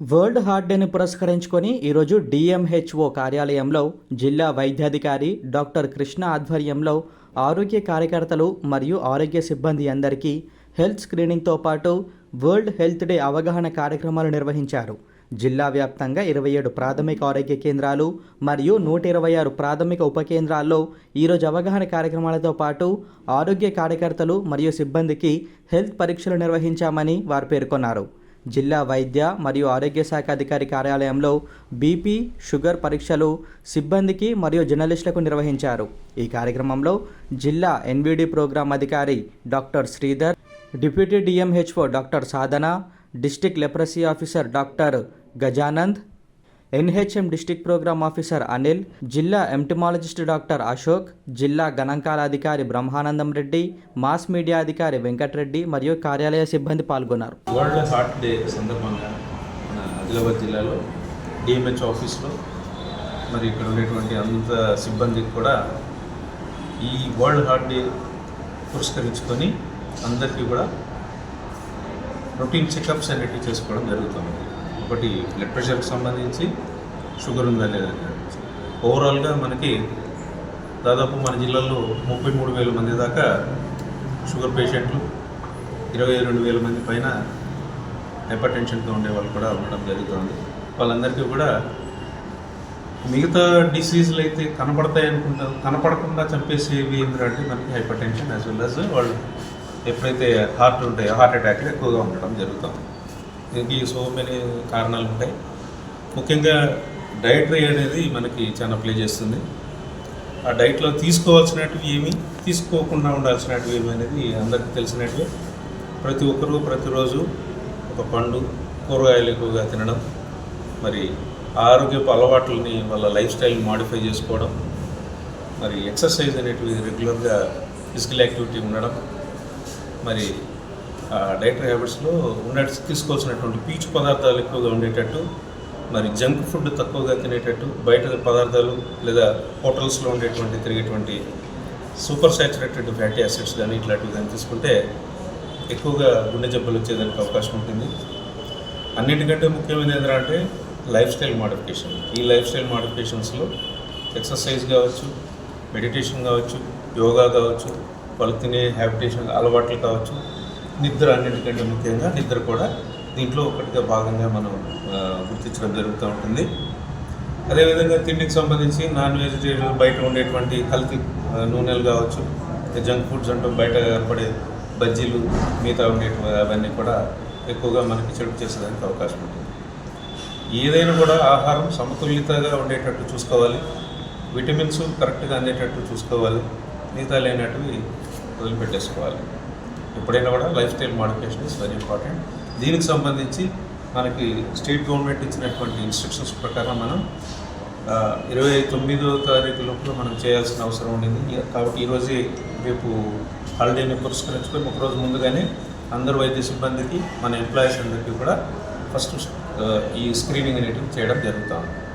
World heart డేని పురస్కరించుకొని ఈరోజు డిఎంహెచ్ఓ కార్యాలయంలో జిల్లా వైద్యాధికారి డాక్టర్ కృష్ణ ఆధ్వర్యంలో ఆరోగ్య కార్యకర్తలు మరియు ఆరోగ్య సిబ్బంది అందరికీ హెల్త్ స్క్రీనింగ్తో పాటు వరల్డ్ హెల్త్ డే అవగాహన కార్యక్రమాలు నిర్వహించారు. జిల్లా వ్యాప్తంగా ఇరవై ఏడు ప్రాథమిక ఆరోగ్య కేంద్రాలు మరియు నూట ఇరవై ఆరు ప్రాథమిక ఉప కేంద్రాల్లో ఈరోజు అవగాహన కార్యక్రమాలతో పాటు ఆరోగ్య కార్యకర్తలు మరియు సిబ్బందికి హెల్త్ పరీక్షలు నిర్వహించామని వారు పేర్కొన్నారు. జిల్లా వైద్య మరియు ఆరోగ్య శాఖ అధికారి కార్యాలయంలో బీపీ షుగర్ పరీక్షలు సిబ్బందికి మరియు జర్నలిస్టులకు నిర్వహించారు. ఈ కార్యక్రమంలో జిల్లా ఎన్విడి ప్రోగ్రాం అధికారి doctor Sridhar deputy DMHO doctor Sadhana district leprosy officer doctor Gajanand NHM district programme officer Anil జిల్లా ఎంటమాలజిస్ట్ డాక్టర్ అశోక్ జిల్లా గణాంకాల అధికారి బ్రహ్మానందం రెడ్డి మాస్ మీడియా అధికారి వెంకటరెడ్డి మరియు కార్యాలయ సిబ్బంది పాల్గొన్నారు. వరల్డ్ హార్ట్ డే సందర్భంగా మన ఆదిలాబాద్ జిల్లాలో డిఎంహెచ్ ఆఫీస్లో మరి ఇక్కడ ఉండేటువంటి అంత సిబ్బందికి కూడా ఈ వరల్డ్ హార్ట్ డే పురస్కరించుకొని అందరికీ కూడా రొటీన్ చెకప్స్ అనేటివి చేసుకోవడం జరుగుతుంది. ఒకటి బ్లడ్ ప్రెషర్కి సంబంధించి షుగర్ ఉందా లేదా ఓవరాల్గా మనకి దాదాపు మన జిల్లాలో ముప్పై మూడు వేల మంది దాకా షుగర్ పేషెంట్లు ఇరవై రెండు వేల మంది పైన హైపర్ టెన్షన్తో ఉండే వాళ్ళు కూడా ఉండడం జరుగుతుంది. వాళ్ళందరికీ కూడా మిగతా డిసీజులు అయితే కనపడతాయి అనుకుంటారు కనపడకుండా చంపేసేవి ఏంటంటే మనకి hypertension as well as వాళ్ళు ఎప్పుడైతే హార్ట్ ఉంటాయో హార్ట్ అటాక్లు ఎక్కువగా ఉండడం జరుగుతుంది. దీనికి సో మెనీ కారణాలు ఉంటాయి ముఖ్యంగా డైటరీ అనేది మనకి చాలా ప్లే చేస్తుంది. ఆ డైట్లో తీసుకోవాల్సినవి ఏమి తీసుకోకుండా ఉండాల్సినవి ఏమి అనేది అందరికీ తెలిసినట్టు ప్రతి ఒక్కరూ ప్రతిరోజు ఒక పండు కూరగాయలు ఎక్కువగా తినడం మరి ఆరోగ్యపు అలవాట్లని వాళ్ళ లైఫ్ స్టైల్ని మాడిఫై చేసుకోవడం మరి ఎక్సర్సైజ్ అనేటివి రెగ్యులర్గా ఫిజికల్ యాక్టివిటీ ఉండడం మరి డైటరీ హ్యాబిట్స్లో ఉండే తీసుకోవాల్సినటువంటి పీచు పదార్థాలు ఎక్కువగా ఉండేటట్టు మరి జంక్ ఫుడ్ తక్కువగా తినేటట్టు బయట పదార్థాలు లేదా హోటల్స్లో ఉండేటువంటి తిరిగేటువంటి సూపర్ సాచురేటెడ్ ఫ్యాటీ యాసిడ్స్ కానీ ఇట్లాంటివి కానీ తీసుకుంటే ఎక్కువగా గుండె జబ్బులు వచ్చేదానికి అవకాశం ఉంటుంది. అన్నిటికంటే ముఖ్యమైనది ఏంటంటే లైఫ్ స్టైల్ మాడిఫికేషన్. ఈ లైఫ్ స్టైల్ మాడిఫికేషన్స్లో ఎక్సర్సైజ్ కావచ్చు మెడిటేషన్ కావచ్చు యోగా కావచ్చు వాళ్ళు తినే హ్యాబిటేషన్ అలవాట్లు కావచ్చు నిద్ర అన్నిటికంటే ముఖ్యంగా నిద్ర కూడా దీంట్లో ఒకటిగా భాగంగా మనం గుర్తించడం జరుగుతూ ఉంటుంది. అదేవిధంగా తిండికి సంబంధించి నాన్ వెజిటేరియన్ బయట ఉండేటువంటి కల్తీ నూనెలు కావచ్చు జంక్ ఫుడ్స్ అంటూ బయట ఏర్పడే బజ్జీలు మిగతా ఉండేటువంటి అవన్నీ కూడా ఎక్కువగా మనకి చెడు చేసేదానికి అవకాశం ఉంటుంది. ఏదైనా కూడా ఆహారం సమతుల్యతగా ఉండేటట్టు చూసుకోవాలి. విటమిన్స్ కరెక్ట్గా అందేటట్టు చూసుకోవాలి. మిగతా లేనటివి వదిలిపెట్టేసుకోవాలి. ఎప్పుడైనా కూడా lifestyle modification is very important. దీనికి సంబంధించి మనకి స్టేట్ గవర్నమెంట్ ఇచ్చినటువంటి ఇన్స్ట్రక్షన్స్ ప్రకారం మనం ఇరవై తొమ్మిదో తారీఖు లోపల మనం చేయాల్సిన అవసరం ఉండింది. కాబట్టి ఈరోజే రేపు హాలిడేని పురస్కరించుకొని ఒకరోజు ముందుగానే అందరు వైద్య సిబ్బందికి మన ఎంప్లాయీస్ అందరికీ కూడా ఫస్ట్ ఈ స్క్రీనింగ్ అనేటివి చేయడం జరుగుతుంది